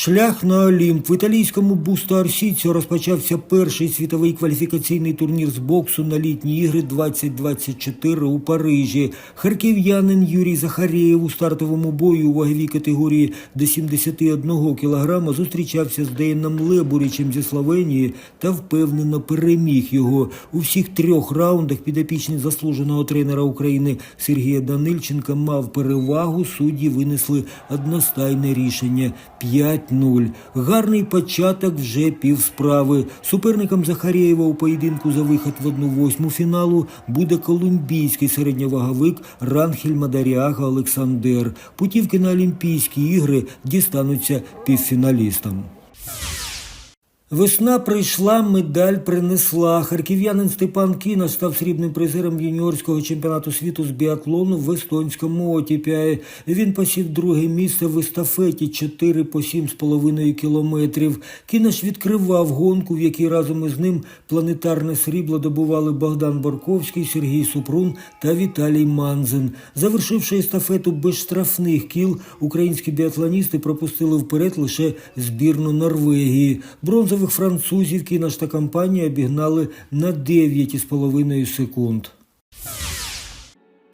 Шлях на Олімп в італійському Бусто Арсіціо розпочався перший світовий кваліфікаційний турнір з боксу на літні ігри 2024 у Парижі. Харків'янин Юрій Захарєєв у стартовому бою у ваговій категорії до 71 кілограма зустрічався з Дейном Лебурічем зі Словенії та впевнено переміг його. У всіх трьох раундах підопічний заслуженого тренера України Сергія Данильченка мав перевагу. Судді винесли одностайне рішення 5-0. Гарний початок вже півсправи. Суперником Захарєєва у поєдинку за вихід в 1-8 фіналу буде колумбійський середньоваговик Ранхель Мадаріага Олександр. Путівки на Олімпійські ігри дістануться півфіналістам. Весна прийшла, медаль принесла. Харків'янин Степан Кіна став срібним призером юніорського чемпіонату світу з біатлону в естонському Отіпяї. Він посів друге місце в естафеті 4 по 7,5 кілометрів. Кінаш відкривав гонку, в якій разом із ним планетарне срібло добували Богдан Борковський, Сергій Супрун та Віталій Манзен. Завершивши естафету без штрафних кіл, українські біатлоністи пропустили вперед лише збірну Норвегії. Бронзових французів Кінаш та компанія обігнали на 9,5 секунд.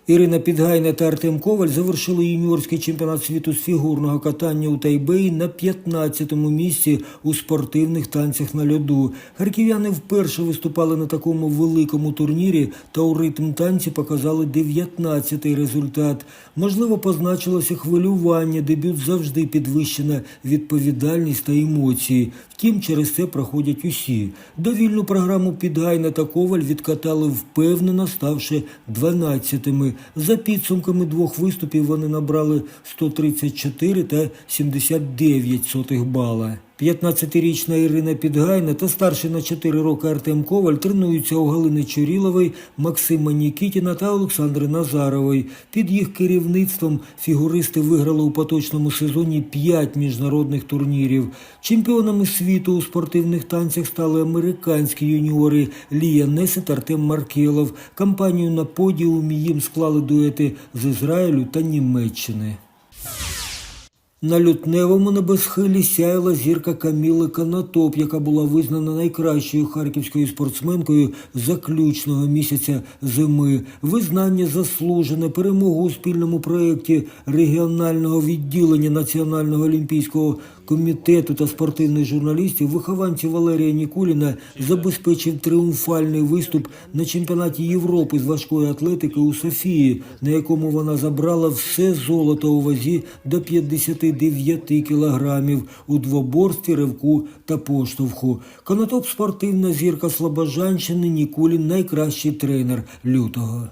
Ірина Підгайна та Артем Коваль завершили юніорський чемпіонат світу з фігурного катання у Тайбеї на 15-му місці у спортивних танцях на льоду. Харків'яни вперше виступали на такому великому турнірі та у ритм танці показали 19-й результат. Можливо, позначилося хвилювання, дебют завжди підвищена відповідальність та емоції. Втім, через це проходять усі. Довільну програму Підгайна та Коваль відкатали впевнено, ставши 12-ми. За підсумками двох виступів вони набрали 134 та 79 сотих бала. 15-річна Ірина Підгайна та старший на 4 роки Артем Коваль тренуються у Галини Чурілової, Максима Нікітіна та Олександри Назарової. Під їх керівництвом фігуристи виграли у поточному сезоні 5 міжнародних турнірів. Чемпіонами світу у спортивних танцях стали американські юніори Лія Несе та Артем Маркелов. Кампанію на подіумі їм склали дуети з Ізраїлю та Німеччини. На лютневому небосхилі сяяла зірка Каміли Канатоп, яка була визнана найкращою харківською спортсменкою заключного місяця зими. Визнання заслужене, перемогу у спільному проєкті регіонального відділення Національного олімпійського комітету та спортивних журналістів вихованці Валерія Нікуліна забезпечив тріумфальний виступ на чемпіонаті Європи з важкої атлетики у Софії, на якому вона забрала все золото у вазі до 59 кілограмів у двоборстві, ривку та поштовху. Конотоп спортивна зірка Слобожанщини Нікулін найкращий тренер лютого.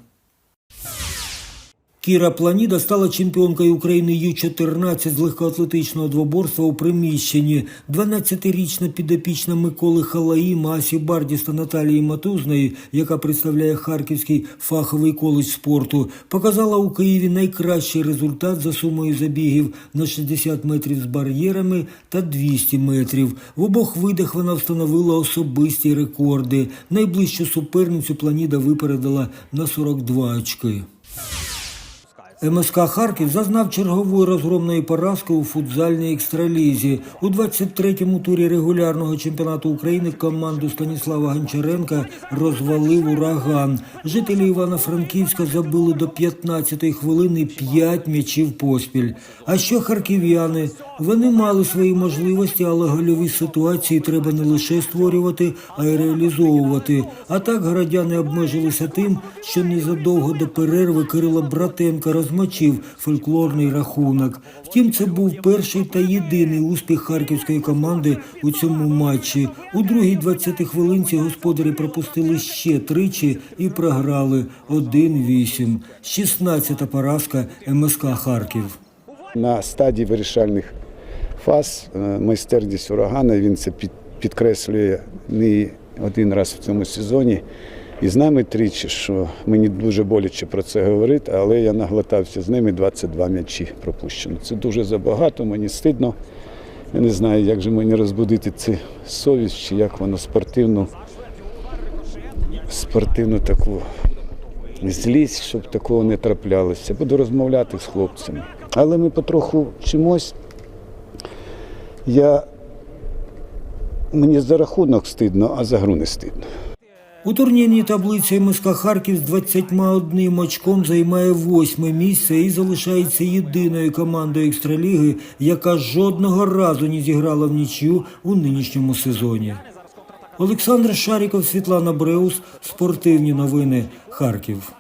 Кіра Планіда стала чемпіонкою України Ю-14 з легкоатлетичного двоборства у приміщенні. 12-річна підопічна Миколи Халаїма, Асі Бардіс та Наталії Матузної, яка представляє Харківський фаховий коледж спорту, показала у Києві найкращий результат за сумою забігів на 60 метрів з бар'єрами та 200 метрів. В обох видах вона встановила особисті рекорди. Найближчу суперницю Планіда випередила на 42 очки. МСК Харків зазнав чергової розгромної поразки у футзальній екстралізі. У 23-му турі регулярного чемпіонату України команду Станіслава Гончаренка розвалив ураган. Жителі Івано-Франківська забили до 15-ї хвилини 5 м'ячів поспіль. А що харків'яни? Вони мали свої можливості, але гольові ситуації треба не лише створювати, а й реалізовувати. А так городяни обмежилися тим, що незадовго до перерви Кирило Братенко розмочив фольклорний рахунок. Втім, це був перший та єдиний успіх харківської команди у цьому матчі. У другій 20 хвилинці господарі пропустили ще тричі і програли 1-8. 16-та поразка МСК Харків. На стадії вирішальних фаз е, майстерність урагана він це під, підкреслює не один раз в цьому сезоні. І з нами тричі, що мені дуже боляче про це говорити, але я наглотався з ними 22 м'ячі пропущено. Це дуже забагато, мені стидно. Я не знаю, як же мені розбудити цю совість, чи як воно спортивну, спортивну таку злість, щоб такого не траплялося. Буду розмовляти з хлопцями. Але ми потроху вчимось. Я мені за рахунок стидно, а за гру не стидно. У турнірній таблиці МСК Харків з 21 очком займає восьме місце і залишається єдиною командою екстраліги, яка жодного разу не зіграла в нічю у нинішньому сезоні. Олександр Шаріков, Світлана Бреус, спортивні новини Харків.